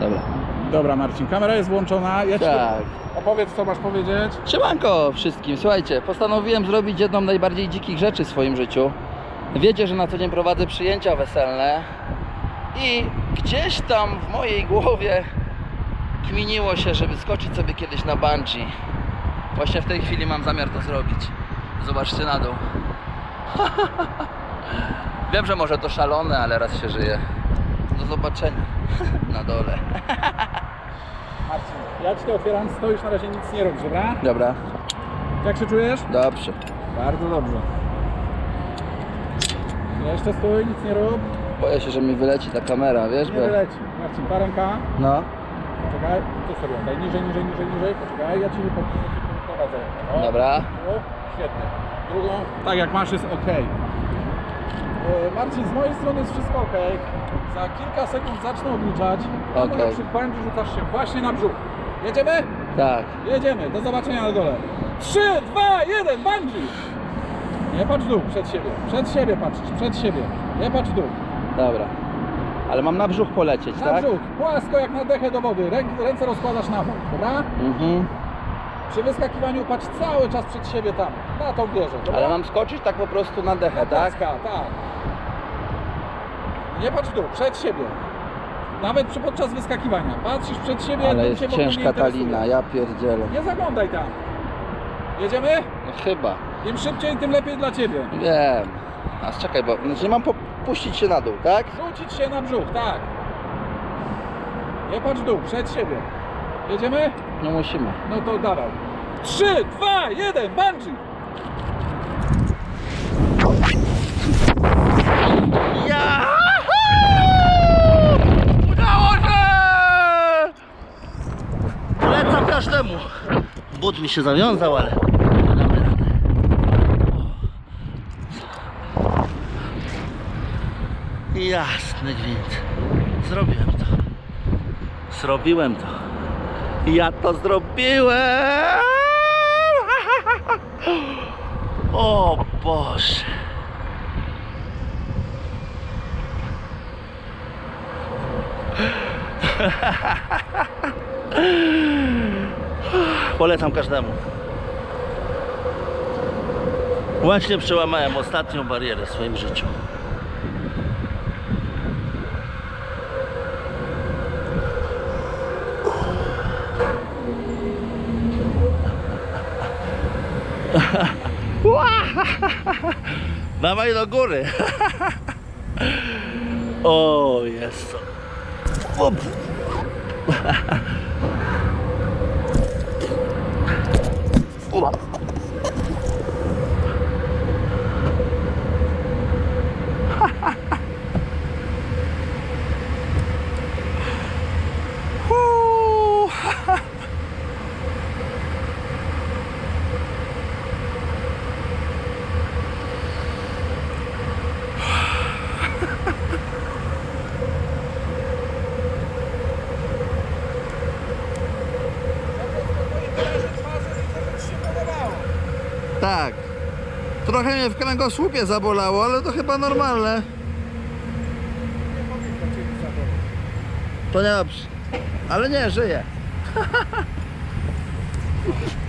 Dobra. Dobra Marcin, kamera jest włączona. Ja ci Tak. opowiedz co masz powiedzieć. Siemanko wszystkim, słuchajcie, postanowiłem zrobić jedną najbardziej dzikich rzeczy w swoim życiu. Wiecie, że na co dzień prowadzę przyjęcia weselne i gdzieś tam w mojej głowie kminiło się, żeby skoczyć sobie kiedyś na bungee. Właśnie w tej chwili mam zamiar to zrobić. Zobaczcie na dół. Wiem, że może to szalone, ale raz się żyje. Do zobaczenia na dole. Marcin, ja ci to otwieram, stoisz na razie nic nie robisz, dobra? Dobra, Jak się czujesz? dobrze. Bardzo dobrze. Jeszcze stój, nic nie rób. Boję się, że mi wyleci ta kamera, wiesz? Nie wyleci. Marcin, ta ręka. No. Poczekaj, tu sobie daj niżej, niżej, niżej, niżej. Poczekaj, ja ci nie prowadzę. O, Dobra. o, świetnie. Drugą. Tak jak masz jest ok. Marcin, z mojej strony jest wszystko ok. Za kilka sekund zacznę odliczać. Okej. okay. przy bungee rzucasz się właśnie na brzuch. Jedziemy? Tak. Jedziemy, do zobaczenia na dole. 3, 2, 1, bungee! Nie patrz w dół, przed siebie. Przed siebie patrzysz, przed siebie. Nie patrz w dół. Dobra. Ale mam na brzuch polecieć, Na tak? brzuch, płasko jak na dechę do wody. Rę, ręce rozkładasz na bok, dobra? Mhm. Przy wyskakiwaniu patrz cały czas przed siebie tam, na tą wieżę, dobra? Ale mam skoczyć tak po prostu na Na dechę, tak? płaska, tak. Nie patrz w dół, przed siebie. Nawet przy, podczas wyskakiwania. Patrzysz przed siebie, Ale jest cię w ogóle nie ciężka ta interesuje. lina, ja pierdzielę. Nie zaglądaj tam. Jedziemy? No chyba. Im szybciej, tym lepiej dla Ciebie. Wiem. A czekaj, bo znaczy mam puścić się na dół, tak? Rzucić się na brzuch, tak. Nie patrz w dół, przed siebie. Jedziemy? Nie musimy. No to dawaj. 3, 2, 1, bungee! Ja! Udało się! Polecam każdemu. But mi się zawiązał, ale damy radę. Jasny gwint. Zrobiłem to. Zrobiłem to. Ja to zrobiłem! O Boże. Polecam każdemu. Właśnie przełamałem ostatnią barierę w swoim życiu. Dawaj do góry. O, jest. Op. Tak. Trochę mnie w kręgosłupie zabolało, ale to chyba normalne. To nie dobrze. Ale nie, żyję.